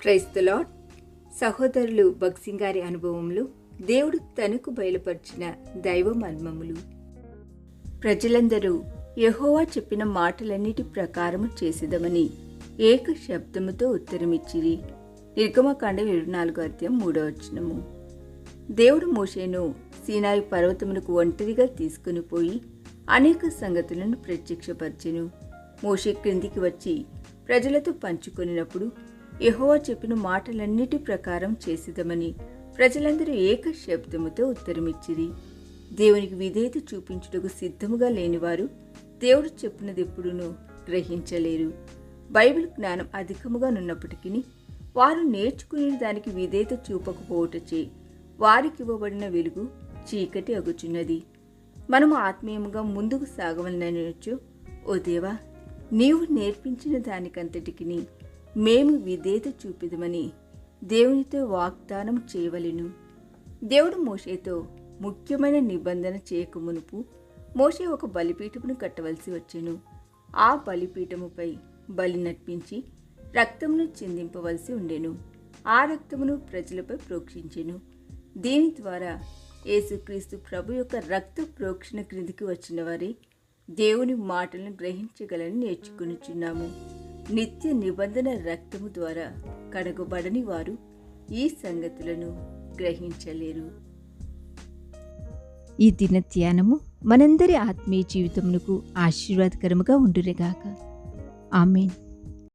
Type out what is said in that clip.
క్రైస్తలాడ్ సహోదరులు భక్సింగ్ గారి అనుభవములు దేవుడు తనకు బయలుపరిచిన దైవ మర్మములు. ప్రజలందరూ యహోవా చెప్పిన మాటలన్నిటి ప్రకారము చేసేదమని ఏక శబ్దముతో ఉత్తరమిచ్చిరి. నిర్గమకాండ ఏడు నాలుగు అర్థం మూడో వచనము. దేవుడు మోషేను సీనాయి పర్వతమునకు ఒంటరిగా తీసుకుని పోయి అనేక సంగతులను ప్రత్యక్షపరిచెను. మోషే క్రిందికి వచ్చి ప్రజలతో పంచుకొనినప్పుడు యహోవా చెప్పిన మాటలన్నిటి ప్రకారం చేసిదమని ప్రజలందరూ ఏక శబ్దముతో ఉత్తరమిచ్చిరి. దేవునికి విధేయత చూపించుటకు సిద్ధముగా లేనివారు దేవుడు చెప్పినది ఎప్పుడునూ గ్రహించలేరు. బైబిల్ జ్ఞానం అధికముగా నున్నప్పటికీ వారు నేర్చుకునే దానికి విధేయత చూపకపోవటచే వారికి ఇవ్వబడిన వెలుగు చీకటి అగుచున్నది. మనము ఆత్మీయంగా ముందుకు సాగవలనొచ్చు ఓ దేవా నీవు నేర్పించిన దానికంతటికి మేము విధేయత చూపిదమని దేవునితో వాగ్దానం చేయవలెను. దేవుడు మోషేతో ముఖ్యమైన నిబంధన చేయకమునుపు మోషే ఒక బలిపీఠమును కట్టవలసి వచ్చెను. ఆ బలిపీఠముపై బలి నర్పించి రక్తమును చెందింపవలసి ఉండెను. ఆ రక్తమును ప్రజలపై ప్రోక్షించెను. దీని ద్వారా యేసుక్రీస్తు ప్రభు యొక్క రక్త ప్రోక్షణ క్రిందికి వచ్చిన వారే దేవుని మాటలను గ్రహించగలని నేర్చుకునిచున్నాము. నిత్య నిబంధన రక్తము ద్వారా కడగబడని వారు ఈ సంగతులను గ్రహించలేరు. ఈ దిన ధ్యానము మనందరి ఆత్మీయ జీవితమునకు ఆశీర్వాదకరముగా ఉండురేగాక ఆమెన్.